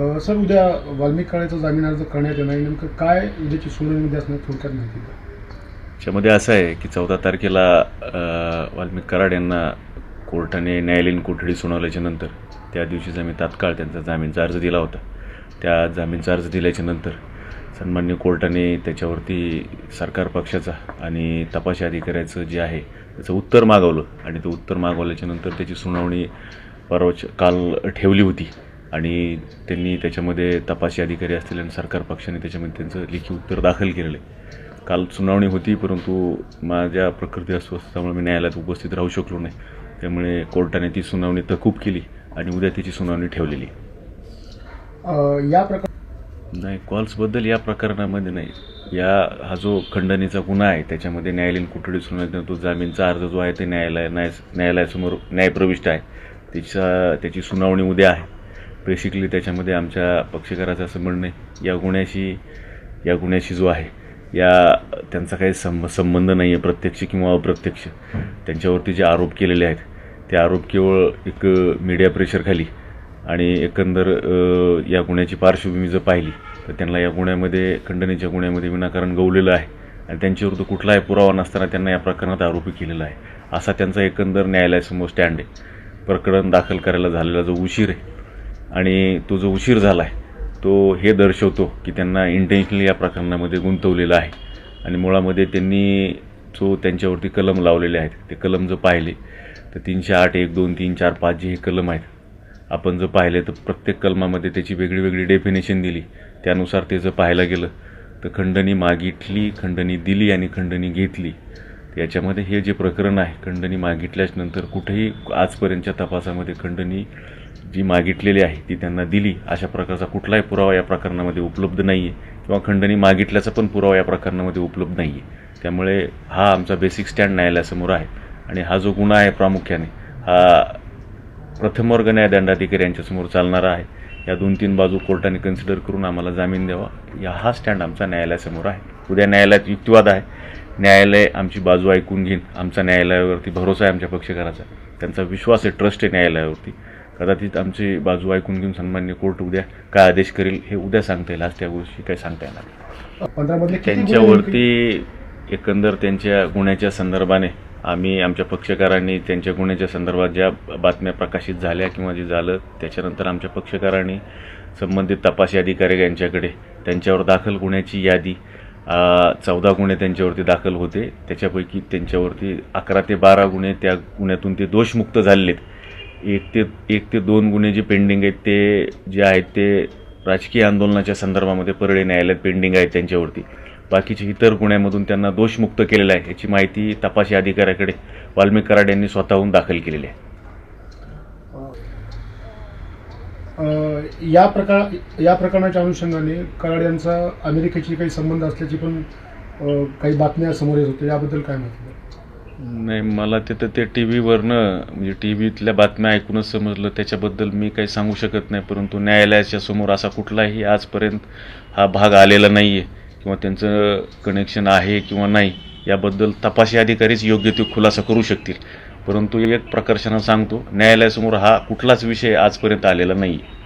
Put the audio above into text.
Sir उद्या वाल्मिक काळेचा जामीन अर्ज करण्यात येणार आहे. नेमकं काय उद्याची सुनावणीमध्ये असणार थोडक्यात माहिती त्याच्यामध्ये असं आहे की चौदा तारखेला वाल्मिक कराड यांना कोर्टाने न्यायालयीन कोठडी सुनावल्याच्या नंतर त्या दिवशीच आम्ही तात्काळ त्यांचा जामीनचा अर्ज दिला होता. त्या जामीनचा अर्ज दिल्याच्या नंतर सन्मान्य कोर्टाने त्याच्यावरती सरकार पक्षाचा आणि तपास अधिकाऱ्याचं जे आहे त्याचं उत्तर मागवलं. आणि ते उत्तर मागवल्याच्या नंतर त्याची सुनावणी परवाच काल ठेवली होती. आणि त्यांनी त्याच्यामध्ये तपासी अधिकारी असतील आणि सरकार पक्षाने त्याच्यामध्ये त्यांचं लेखी उत्तर दाखल केलेलं आहे. काल सुनावणी होती परंतु माझ्या प्रकृती अस्वस्थतामुळे मी न्यायालयात उपस्थित राहू शकलो नाही. त्यामुळे कोर्टाने ती सुनावणी तहकूब केली आणि उद्या त्याची सुनावणी ठेवलेली या प्रकार नाही कॉल्सबद्दल या प्रकरणामध्ये नाही. या हा जो खंडणीचा गुन्हा आहे त्याच्यामध्ये न्यायालयीन कोठडी सुनावणी तो जामीनचा अर्ज जो आहे ते न्यायालय न्याय न्यायालयासमोर न्यायप्रविष्ट आहे. त्याच्या त्याची सुनावणी उद्या आहे. बेसिकली त्याच्यामध्ये आमच्या पक्षकाराचं असं म्हणणं आहे या गुन्ह्याशी या गुन्ह्याशी जो आहे या त्यांचा काही संब संबंध नाही आहे प्रत्यक्ष किंवा अप्रत्यक्ष. त्यांच्यावरती जे आरोप केलेले आहेत ते आरोप केवळ एक मीडिया प्रेशरखाली आणि एकंदर या गुन्ह्याची पार्श्वभूमी जर पाहिली तर त्यांना या गुन्ह्यामध्ये खंडणीच्या गुन्ह्यामध्ये विनाकारण गवलेलं आहे आणि त्यांच्याविरुद्ध कुठलाही पुरावा नसताना त्यांना या प्रकरणात आरोपी केलेला आहे. असा त्यांचा एकंदर न्यायालयासमोर स्टँड आहे. प्रकरण दाखल करायला झालेला जो उशीर आहे आणि तो जो उशीर झाला आहे तो हे दर्शवतो की त्यांना इंटेन्शनली या प्रकरणामध्ये गुंतवलेलं आहे. आणि मुळामध्ये त्यांनी जो त्यांच्यावरती कलम लावलेले आहेत ते कलम जर पाहिले तर तीनशे आठ एक दोन तीन चार पाच जे हे कलम आहेत आपण जर पाहिले तर प्रत्येक कलमामध्ये त्याची वेगळी वेगळी डेफिनेशन दिली. त्यानुसार ते जर पाहायला गेलं तर खंडणी मागितली खंडणी दिली आणि खंडणी घेतली. याच्यामध्ये हे जे प्रकरण आहे खंडणी मागितल्याच नंतर कुठेही आजपर्यंतच्या तपासामध्ये खंडणी जी मागितलेली आहे ती त्यांना दिली. अशा प्रकारचा कुठलाही पुरावा या प्रकरणामध्ये उपलब्ध नाही आहे किंवा खंडणी मागितल्याचा पण पुरावा या प्रकरणामध्ये उपलब्ध नाही आहे त्यामुळे हा आमचा बेसिक स्टँड न्यायालयासमोर आहे. आणि हा जो गुन्हा आहे प्रामुख्याने हा प्रथम वर्ग न्यायदंडाधिकारी यांच्यासमोर चालणारा आहे. या दोन तीन बाजू कोर्टाने कन्सिडर करून आम्हाला जामीन द्यावा. या हा स्टँड आमचा न्यायालयासमोर आहे. उद्या न्यायालयात युक्तिवाद आहे. न्यायालय आमची बाजू ऐकून घेईन. आमचा न्यायालयावरती भरोसा आहे आमच्या पक्षकाराचा. त्यांचा विश्वास आहे ट्रस्ट आहे न्यायालयावरती. कदाचित आमची बाजू ऐकून घेऊन सन्मान्य कोर्ट उद्या काय आदेश करेल हे उद्या सांगता येईल. आज त्या गोष्टी काही सांगता येणार त्यांच्यावरती एकंदर त्यांच्या गुन्ह्याच्या संदर्भाने आम्ही आमच्या पक्षकारांनी त्यांच्या गुन्ह्याच्या संदर्भात ज्या बातम्या प्रकाशित झाल्या किंवा जे झालं त्याच्यानंतर आमच्या पक्षकारांनी संबंधित तपासी अधिकारी यांच्याकडे त्यांच्यावर दाखल गुन्ह्याची यादी चौदा गुन्हे त्यांच्यावरती दाखल होते. त्याच्यापैकी त्यांच्यावरती अकरा ते बारा गुन्हे त्या गुन्ह्यातून ते दोषमुक्त झालेले आहेत. एक ते एक ते दोन गुन्हे जे पेंडिंग आहेत ते जे आहेत ते राजकीय आंदोलनाच्या संदर्भामध्ये परळी न्यायालयात पेंडिंग आहेत त्यांच्यावरती. बाकीचे इतर गुन्ह्यामधून त्यांना दोषमुक्त केलेलं आहे. याची माहिती तपासी अधिकाऱ्याकडे वाल्मिक कराड यांनी स्वतःहून दाखल केलेली आहे. या प्रकार या प्रकरणाच्या अनुषंगाने कराड यांचा अमेरिकेशी काही संबंध असल्याची पण काही बातम्या समोर येत होत्या. याबद्दल काय माहिती? नाही मला तिथं ते टी व्हीवरनं म्हणजे टी व्हीतल्या बातम्या ऐकूनच समजलं. त्याच्याबद्दल मी काही सांगू शकत नाही परंतु न्यायालयाच्या समोर असा कुठलाही आजपर्यंत हा भाग आलेला नाही आहे किंवा त्यांचं कनेक्शन आहे किंवा नाही याबद्दल तपासी अधिकारीच योग्य ते खुलासा करू शकतील. परंतु एक प्रकर्षानं सांगतो न्यायालयासमोर हा कुठलाच विषय आजपर्यंत आलेला नाही आहे